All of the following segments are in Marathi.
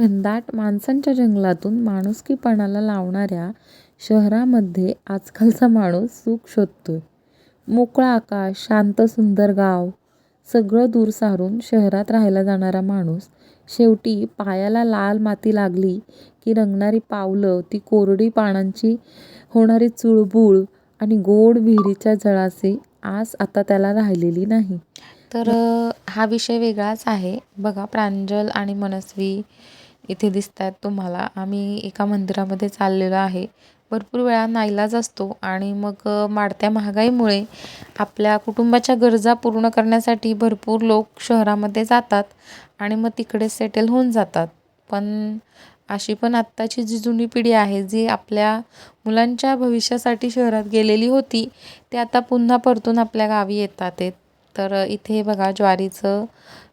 घनदाट माणसांच्या जंगलातून माणुसकीपणाला लावणाऱ्या शहरामध्ये आजकालचा माणूस सुख शोधतोय. मोकळं आकाश, शांत सुंदर गाव सगळं दूर सारून शहरात राहायला जाणारा माणूस शेवटी पायाला लाल माती लागली की रंगणारी पावलं, ती कोरडी पानांची होणारी चुळबुळ आणि गोड विहिरीच्या जळाची आस आता त्याला राहिलेली नाही. तर हा विषय वेगळाच आहे. बघा प्रांजल आणि मनस्वी इथे दिसत आहेत तुम्हाला. आम्ही एका मंदिरामध्ये चाललेलो आहे. भरपूर वेळा नाईलाज असतो आणि मग वाढत्या महागाईमुळे आपल्या कुटुंबाच्या गरजा पूर्ण करण्यासाठी भरपूर लोक शहरामध्ये जातात आणि मग तिकडे सेटल होऊन जातात. पण अशी पण आत्ताची जी जुनी पिढी आहे, जी आपल्या मुलांच्या भविष्यासाठी शहरात गेलेली होती, ते आता पुन्हा परतून आपल्या गावी येतात आहेत. तर इथे बघा ज्वारीचं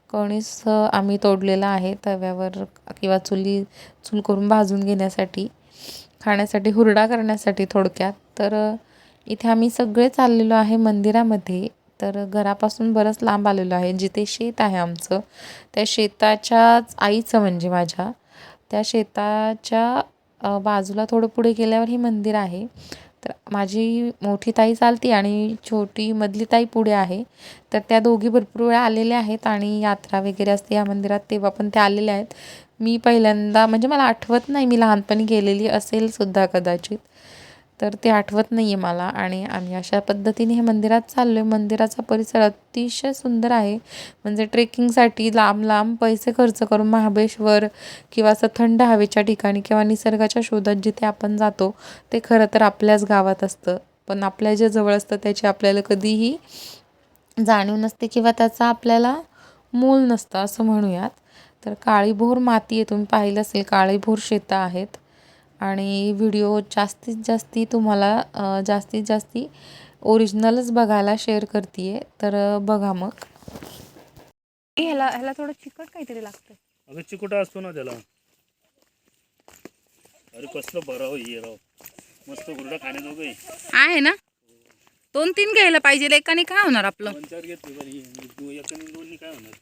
कणीस आम्ही तोडलेला आहे तव्यावर किंवा चुली चूल करून भाजून घेण्यासाठी, खाण्यासाठी हुरडा करण्यासाठी थोडक्यात. तर इथे आम्ही सगळे चाललेलो आहे मंदिरामध्ये. तर घरापासून बरंच लांब आलेलो आहे. जिथे शेत आहे आमचं, त्या शेताच्याच आईचं म्हणजे माझ्या, त्या शेताच्या बाजूला थोडं पुढे गेल्यावर हे मंदिर आहे. तर माझी मोठी ताई चालती आणि छोटी मधली ताई पुढे आहे. तर त्या दोघी भरपूर वेळा आलेल्या आहेत आणि यात्रा वगैरे असते या मंदिरात तेव्हा पण त्या आलेल्या आहेत. मी पहिल्यांदा म्हणजे मला आठवत नाही मी लहानपणी गेलेली असेल सुद्धा कदाचित. तर ते आठवत नाही आहे मला आणि आम्ही अशा पद्धतीने हे मंदिरात चाललो आहे. मंदिराचा परिसर अतिशय सुंदर आहे. म्हणजे ट्रेकिंगसाठी लांब लांब पैसे खर्च करून महाबळेश्वर किंवा असं थंड हवेच्या ठिकाणी किंवा निसर्गाच्या शोधात जिथे आपण जातो, ते खरं तर आपल्याच गावात असतं. पण आपल्या जे जवळ असतं त्याची आपल्याला कधीही जाणीव नसते किंवा त्याचा आपल्याला मोल नसतं असं म्हणूयात. तर काळीभोर माती आहे. तुम्ही पाहिलं असेल काळीभोर शेतं आहेत आणि व्हिडिओ जास्तीत जास्ती तुम्हाला जास्तीत जास्ती ओरिजिनलच बघायला शेअर करते आहे. तर बघा मग. ह्याला ह्याला थोडं चिकट काहीतरी लागतं अगं चिकुटा असतो ना त्याला. अरे कसलं बरं ये राव. मस्त खाण्याजोगं आहे आहे ना? दोन तीन घ्यायला पाहिजे एकाने काय होणार आपलं? दोन चार घेतले बरी दो- एकाने दोन्ही काय होणार?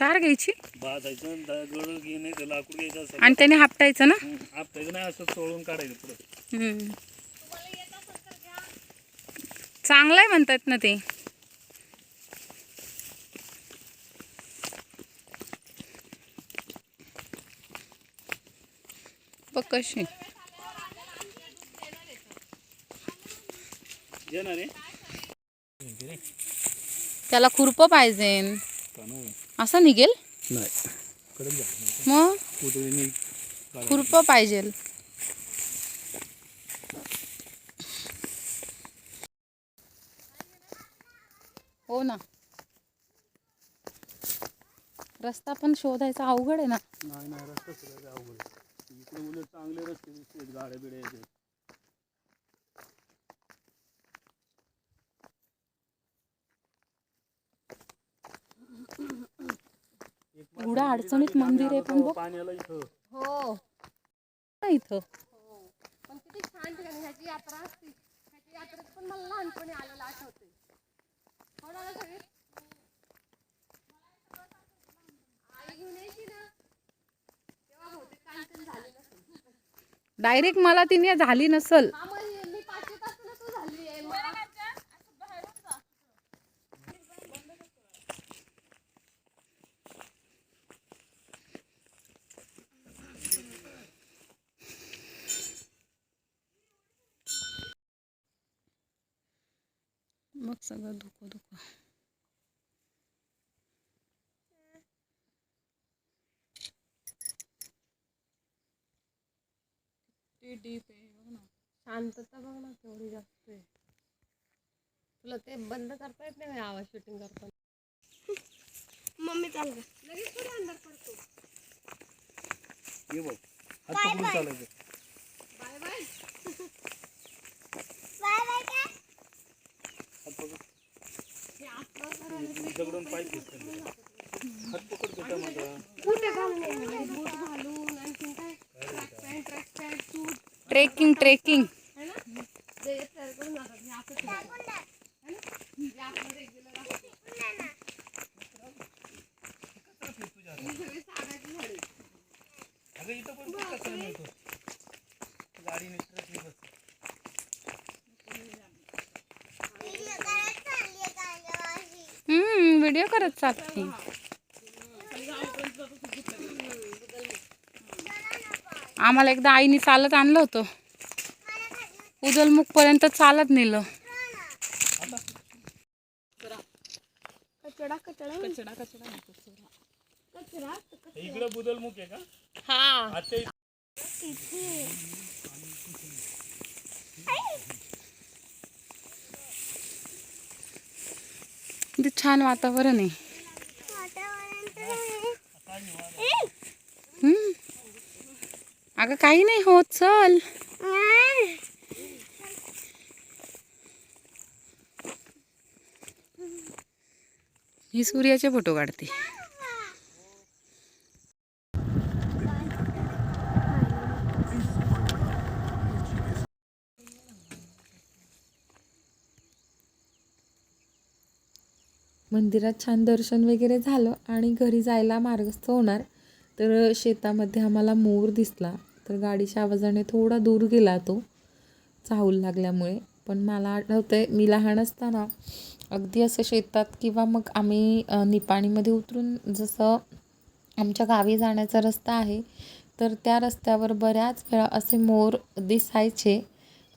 चार घ्यायची. भाजायचं दगड घेणे तर लाकूड घ्यायचं असं. आणि त्याने हापटायचं ना? आपल्याचं नाही असं चोळून काढायचं पुढं. हम्म. चांगलं आहे म्हणतात ना ते. बघ कशी. येणार त्याला खुरपं पाहिजे. असं निघेल? मग? खुरपं पाहिजे. हो ना. रस्ता पण शोधायचा अवघड आहे ना. नाही नाही रस्ता सुद्धा अवघड. इकडे उलट चांगले रस्ते दिसतात गाड्या बिड्या येतात एक मात्र एवढ्या अडचणीत मंदिर आहे पण बघ. पाण्याला इथं हो इथं. पण किती छान ठिकाणी ह्याची यात्रा असते. ह्याची यात्रेत पण मला लहानपणी आलेलं आठवते हो ना सगळे आई घेऊन यायची ना. तेव्हा बहुतेक कांचन झाली नसेल डायरेक्ट मला तिने झाली नसल. सगळं धुकं धुकं शांतता बघ ना केवढी जास्त आहे. तुला ते बंद करता येत नाही आवाज़ शूटिंग करताना मम्मी चाल लगेच थोडी अंधार पडतो. ये बघ हात पकडून चालायचं दगडून पाय खेचतात. हात पकड बेटा माझा कुठे घालून बूट घालून आणखीन काय track pant track pant suit trekking trekking है ना ते तयार करून जातात हे असं ठेवतात. है ना? हे आपलं रेग्युलर असतं ही सगळी सागाची झाडे अगं इथं पण खूप कचरा मिळतो गाडीने ट्रकने बस हम्म व्हिडिओ करत चालते आम्हाला एकदा आईने चालत आणलं होतं उदलमुख पर्यंत चालत नेलं कचडा कचडा कचडा कचडा कचरा इकडे बुदलमुख आहे का हा आता इथे छान वातावरण आहे. अगं काही नाही होत चल. ही सूर्याचे फोटो काढते. मंदिरात छान दर्शन वगैरे झालं आणि घरी जायला मार्गस्थ होणार. तर शेतामध्ये आम्हाला मोर दिसला. तर गाडीच्या आवाजाने थोडा दूर गेला तो. चाहूल लागल्यामुळे. पण मला आठवतं आहे मी लहान असताना अगदी असं शेतात किंवा मग आम्ही निपाणीमध्ये उतरून जसं आमच्या गावी जाण्याचा रस्ता आहे तर त्या रस्त्यावर बऱ्याच वेळा असे मोर दिसायचे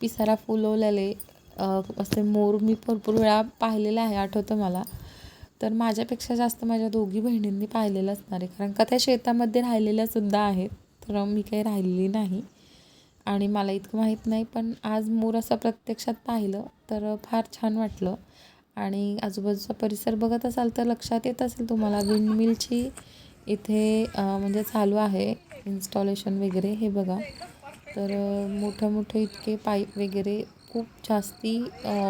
पिसारा फुलवलेले असे मोर मी भरपूर वेळा पाहिलेले आहे आठवतं मला. तर माझ्यापेक्षा जास्त माझ्या दोघी बहिणींनी पाहिलेलं असणार आहे. कारण का त्या शेतामध्ये राहिलेल्या सुद्धा आहेत तर मी काही राहिलेली नाही. आणि मला इतकं माहीत नाही पण आज मोर असं प्रत्यक्षात पाहिलं तर फार छान वाटलं. आणि आजूबाजूचा परिसर बघत असाल तर लक्षात येत असेल तुम्हाला विंडमिलची इथे म्हणजे चालू आहे इन्स्टॉलेशन वगैरे हे बघा. तर मोठं मोठे इतके पाईप वगैरे खूप जास्ती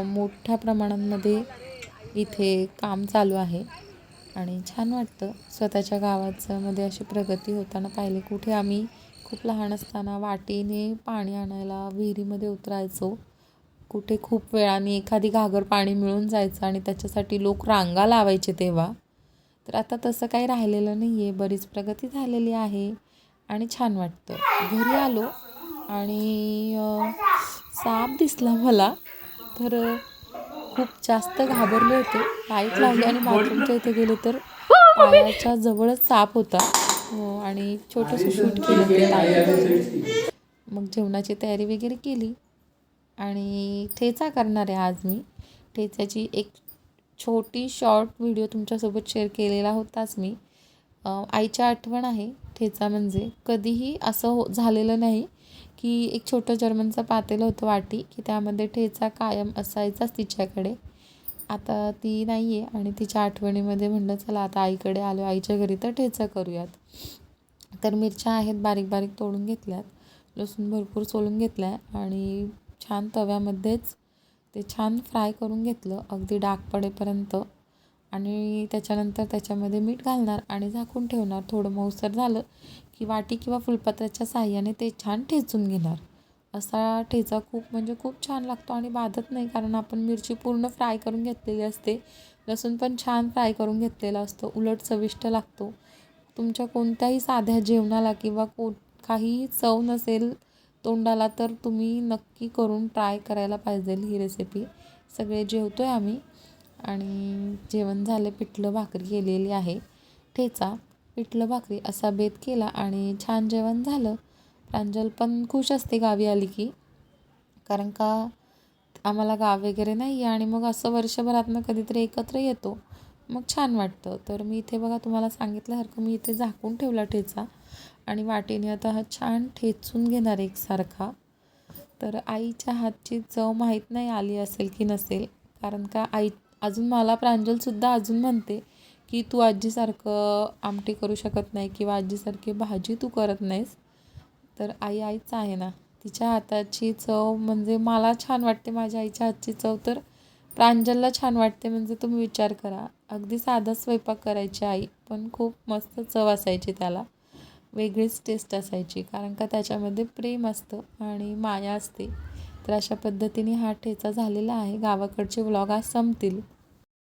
मोठ्या प्रमाणांमध्ये इथे काम चालू आहे. आणि छान वाटतं. स्वतःच्या गावाचं मध्ये अशी प्रगती होताना पाहिले कुठे आम्ही खूप लहान असताना वाटीने पाणी आणायला विहिरीमध्ये उतरायचो. कुठे खूप वेळाने एखादी घागर पाणी मिळून जायचं आणि त्याच्यासाठी लोक रांगा लावायचे तेव्हा. तर आता तसं काही राहिलेलं नाही आहे बरीच प्रगती झालेली आहे आणि छान वाटतं. घरी आलो आणि साप दिसला मला. तर खूप जास्त घाबरले होते. लाइट लावली आणि बाथरूमच्या इथे गेले तर पायाच्या जवळच साप होता. हो आणि छोटंसं शूट केलं ते मग जेवणाची तयारी वगैरे केली. आणि ठेचा करणार आहे आज मी. ठेच्याची एक छोटी शॉर्ट व्हिडिओ तुमच्यासोबत शेअर केलेला होताच मी. अं, आईची आठवण आहे ठेचा म्हणजे. कधीही असं हो झालेलं नाही. की एक छोटं जर्मनचं पातेलं होतं वाटी की त्यामध्ये ठेचा कायम असायचाच तिच्याकडे. आता ती नाही आहे आणि तिच्या आठवणीमध्ये म्हणलं चला आता आईकडे आलो आईच्या घरी तर ठेचा करूयात. तर मिरच्या आहेत बारीक बारीक तोडून घेतल्यात. लसूण भरपूर सोलून घेतला आहे आणि छान तव्यामध्येच ते छान फ्राय करून घेतलं अगदी डाग पडेपर्यंत. आणि त्याच्यानंतर त्याच्यामध्ये मीठ घालणार आणि झाकून ठेवणार. थोडं मऊसर झालं की वाटी किंवा फुलपत्राच्या साह्याने ते छान ठेचून घेणार. असा ठेचा खूप म्हणजे खूप छान लागतो आणि बाधत नाही कारण आपण मिरची पूर्ण फ्राय करून घेतलेली असते. लसूण पण छान फ्राय करून घेतलेला असतो. उलट चविष्ट लागतो. तुमच्या कोणत्याही साध्या जेवणाला किंवा को काहीही चव नसेल तोंडाला तर तुम्ही नक्की करून ट्राय करायला पाहिजे ही रेसिपी सगळे जेवतो आहे आम्ही. आणि जेवण झालं पिठलं भाकरी केलेली आहे. ठेचा पिठलं भाकरी असा बेत केला आणि छान जेवण झालं. प्रांजल पण खुश असते गावी आली की. कारण का आम्हाला गाव वगैरे नाही आहे आणि मग असं वर्षभरातनं कधीतरी एकत्र येतो. मग छान वाटतं. तर मी इथे बघा तुम्हाला सांगितल्यासारखं मी इथे झाकून ठेवला ठेचा. आणि वाटेने आता हा छान ठेचून घेणार एकसारखा तर आईच्या हातची चव माहीत नाही आली असेल की नसेल. कारण का आई अजून मला प्रांजलसुद्धा अजून म्हणते की तू आजीसारखं आमटी करू शकत नाही किंवा आजीसारखी भाजी तू करत नाहीस. तर आई आईच आहे ना. तिच्या हाताची चव म्हणजे मला छान वाटते. माझ्या आईच्या हातची चव तर प्रांजलला छान वाटते. म्हणजे तुम्ही विचार करा. अगदी साधा स्वयंपाक करायची आई पण खूप मस्त चव असायची त्याला. वेगळीच टेस्ट असायची. कारण का त्याच्यामध्ये प्रेम असतं आणि माया असते. तर अशा पद्धतीने हा ठेचा झालेला आहे. गावाकडचे व्लॉग आज संपतील.